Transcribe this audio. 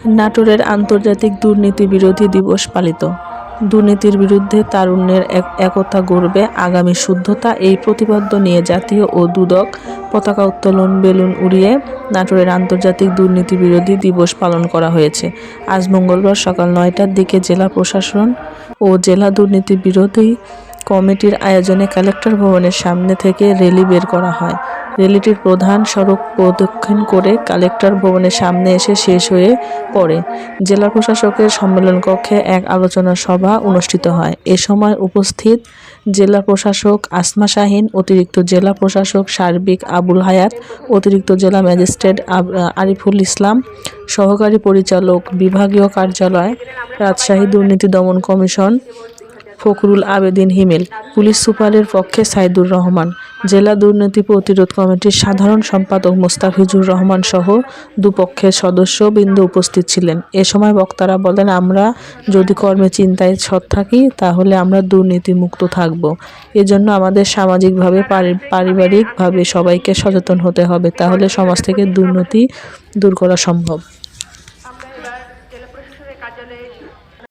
নাটোরের আন্তর্জাতিক দুর্নীতি বিরোধী দিবস পালিত। দুর্নীতির বিরুদ্ধে তারুণ্যের এক একতা গড়বে আগামী শুদ্ধতা, এই প্রতিপাদ্য নিয়ে জাতীয় ও দুদক পতাকা উত্তোলন বেলুন উড়িয়ে নাটোরের আন্তর্জাতিক দুর্নীতি বিরোধী দিবস পালন করা হয়েছে। আজ মঙ্গলবার সকাল নয়টার দিকে জেলা প্রশাসন ও জেলা দুর্নীতি বিরোধী কমিটির আয়োজনে কালেক্টর ভবনের সামনে থেকে র্যালি বের করা হয়। র্যালিটির প্রধান সড়ক প্রদক্ষিণ করে কালেক্টর ভবনের সামনে এসে শেষ হয়ে পড়ে। জেলা প্রশাসকের সম্মেলন কক্ষে এক আলোচনা সভা অনুষ্ঠিত হয়। এ সময় উপস্থিত জেলা প্রশাসক আসমা শাহিন, অতিরিক্ত জেলা প্রশাসক সার্বিক আবুল হায়াত, অতিরিক্ত জেলা ম্যাজিস্ট্রেট আরিফুল ইসলাম, সহকারী পরিচালক বিভাগীয় কার্যালয়, রাজশাহী দুর্নীতি দমন কমিশন ফখরুল আবেদিন হিমেল, পুলিশ সুপারের পক্ষে সাইদুর রহমান, জেলা দুর্নীতি প্রতিরোধ কমিটির সাধারণ সম্পাদক মোস্তাফিজুর রহমান সহ দুপক্ষের সদস্য বিন্দু উপস্থিত ছিলেন। এ সময় বক্তারা বলেন, আমরা যদি কর্মে চিন্তায় সৎ থাকি, তাহলে আমরা দুর্নীতিমুক্ত থাকব। এজন্য আমাদের সামাজিকভাবে পারিবারিকভাবে সবাইকে সচেতন হতে হবে। তাহলে সমাজ থেকে দুর্নীতি দূর করা সম্ভব।